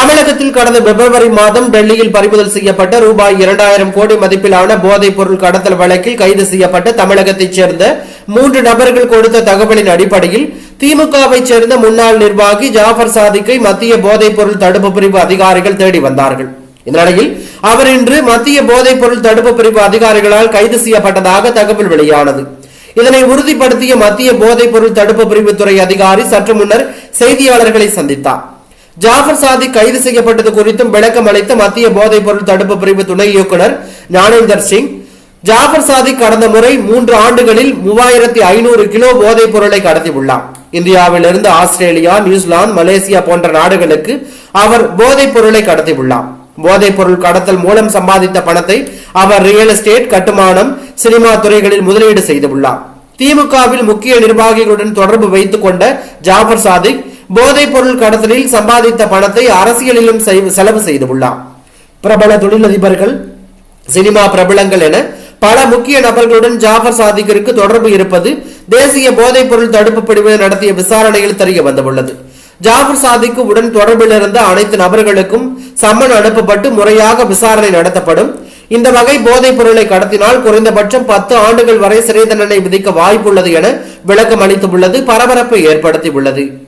தமிழகத்தில் கடந்த பிப்ரவரி மாதம் டெல்லியில் பறிமுதல் செய்யப்பட்ட ரூபாய் இரண்டாயிரம் கோடி மதிப்பிலான போதைப் பொருள் கடத்தல் வழக்கில் கைது செய்யப்பட்ட தமிழகத்தைச் சேர்ந்த மூன்று நபர்கள் கொடுத்த தகவலின் அடிப்படையில் திமுகவைச் சேர்ந்த முன்னாள் நிர்வாகி ஜாஃபர் சாதிக்கை மத்திய போதைப் பொருள் தடுப்பு பிரிவு அதிகாரிகள் தேடி வந்தார்கள். இந்நிலையில் அவர் இன்று மத்திய போதைப் பொருள் தடுப்பு பிரிவு அதிகாரிகளால் கைது செய்யப்பட்டதாக தகவல் வெளியானது. இதனை உறுதிப்படுத்திய மத்திய போதைப் பொருள் தடுப்பு பிரிவு துறை அதிகாரி சற்று முன்னர் செய்தியாளர்களை சந்தித்தார். ஜாஃபர் சாதி கைது செய்யப்பட்டது குறித்தும் விளக்கம் அளித்த மத்திய போதைப் பொருள் தடுப்பு பிரிவு துணை இயக்குனர் ஞானேந்தர் சிங் ஜாஃபர் சாதி கடந்த முறை மூன்று ஆண்டுகளில் மூவாயிரத்தி ஐநூறு கிலோ போதைப் பொருளை கடத்தியுள்ளார். இந்தியாவிலிருந்து ஆஸ்திரேலியா நியூசிலாந்து மலேசியா போன்ற நாடுகளுக்கு அவர் போதைப் பொருளை கடத்தியுள்ளார். போதைப் பொருள் கடத்தல் மூலம் சம்பாதித்த பணத்தை அவர் ரியல் எஸ்டேட் கட்டுமானம் சினிமா துறைகளில் முதலீடு செய்துள்ளார். திமுகவில் முக்கிய நிர்வாகிகளுடன் தொடர்பு வைத்துக் கொண்ட ஜாஃபர் சாதிக் போதைப் பொருள் கடத்தலில் சம்பாதித்த பணத்தை அரசியலிலும் செய்- செலவு செய்துள்ளார். பிரபல தொழிலதிபர்கள் சினிமா பிரபலங்கள் என பல முக்கிய நபர்களுடன் ஜாஃபர் சாதிக்கிற்கு தொடர்பு இருப்பது தேசிய போதைப் பொருள் தடுப்பு பிரிவு நடத்திய விசாரணையில் தெரிய வந்துள்ளது. ஜாஃபர் சாதிக்கு உடன் தொடர்பில் இருந்த அனைத்து நபர்களுக்கும் சம்மன் அனுப்பப்பட்டு முறையாக விசாரணை நடத்தப்படும். இந்த வகை போதைப் பொருளை கடத்தினால் குறைந்தபட்சம் பத்து ஆண்டுகள் வரை சிறை தண்டனை விதிக்க வாய்ப்புள்ளது என விளக்கம் அளித்துள்ளது பரபரப்பை ஏற்படுத்தியுள்ளது.